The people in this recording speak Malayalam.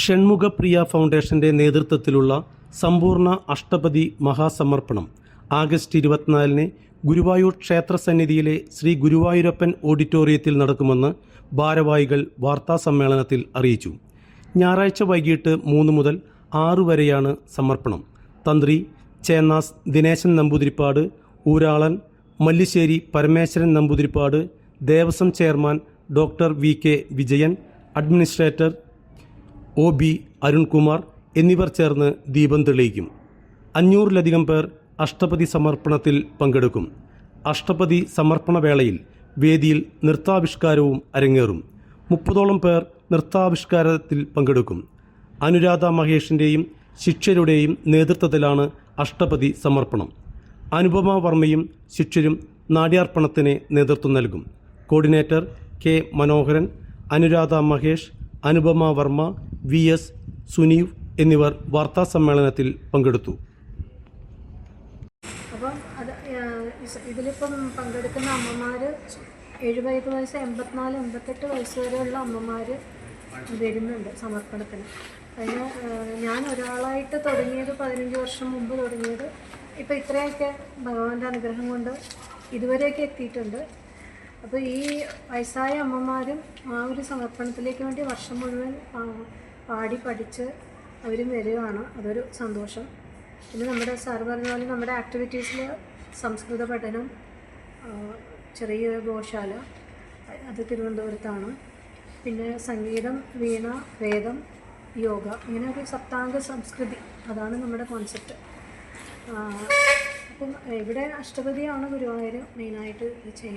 ഷൺമുഖപ്രിയ ഫൗണ്ടേഷന്റെ നേതൃത്വത്തിലുള്ള സമ്പൂർണ അഷ്ടപതി മഹാസമർപ്പണം ആഗസ്റ്റ് ഇരുപത്തിനാലിന് ഗുരുവായൂർ ക്ഷേത്രസന്നിധിയിലെ ശ്രീ ഗുരുവായൂരപ്പൻ ഓഡിറ്റോറിയത്തിൽ നടക്കുമെന്ന് ഭാരവാഹികൾ വാർത്താസമ്മേളനത്തിൽ അറിയിച്ചു. ഞായറാഴ്ച വൈകിട്ട് മൂന്ന് മുതൽ ആറ് വരെയാണ് സമർപ്പണം. തന്ത്രി Chennas Dineshan Namboothiripad ഊരാളൻ Mallisseri Parameswaran Namboothiripad Devaswom chairman doctor V K Vijayan administrator O B Arunkumar എന്നിവർ ചേർന്ന് ദീപം തെളിയിക്കും. അഞ്ഞൂറിലധികം പേർ അഷ്ടപതി സമർപ്പണത്തിൽ പങ്കെടുക്കും. അഷ്ടപതി സമർപ്പണ വേളയിൽ വേദിയിൽ നൃത്താവിഷ്കാരവും അരങ്ങേറും. മുപ്പതോളം പേർ നൃത്താവിഷ്കാരത്തിൽ പങ്കെടുക്കും. അനുരാധ മഹേഷിന്റെയും ശിക്ഷരുടെയും നേതൃത്വത്തിലാണ് അഷ്ടപതി സമർപ്പണം. അനുപമ വർമ്മയും ശിക്ഷരും നാട്യാർപ്പണത്തിന് നേതൃത്വം നൽകും. Coordinator K Manoharan Anuradha Mahesh Anupama Varma V S Suneev എന്നിവർ വാർത്താ സമ്മേളനത്തിൽ പങ്കെടുത്തു. അപ്പം അത് ഇതിലിപ്പം പങ്കെടുക്കുന്ന അമ്മമാർ എഴുപത് വയസ്സ് എൺപത്തിനാല് എൺപത്തെട്ട് വയസ്സ് വരെയുള്ള അമ്മമാർ വരുന്നുണ്ട് സമർപ്പണത്തിന്. അതിന് ഞാൻ ഒരാളായിട്ട് തുടങ്ങിയത് പതിനഞ്ച് വർഷം മുമ്പ് തുടങ്ങിയത്. ഇപ്പം ഇത്രയൊക്കെ ഭഗവാന്റെ അനുഗ്രഹം കൊണ്ട് ഇതുവരെയൊക്കെ എത്തിയിട്ടുണ്ട്. അപ്പോൾ ഈ വയസ്സായ അമ്മമാരും ആ ഒരു സമർപ്പണത്തിലേക്ക് വേണ്ടി വർഷം മുഴുവൻ പാടി പഠിച്ച് അവരും വരികയാണ്. അതൊരു സന്തോഷം. പിന്നെ നമ്മുടെ സാർ പറഞ്ഞ പോലെ നമ്മുടെ ആക്ടിവിറ്റീസിൽ സംസ്കൃത പഠനം ചെറിയ ഗോശാല അത് തിരുവനന്തപുരത്താണ്. പിന്നെ സംഗീതം വീണ വേദം യോഗ ഇങ്ങനെ ഒരു സപ്താംഗ സംസ്കൃതി. അതാണ് നമ്മുടെ കോൺസെപ്റ്റ് അപ്പം ഇവിടെ അഷ്ടപതിയാണ് ഗുരുവായൂർ മെയിനായിട്ട് ചെയ്യുന്നത്?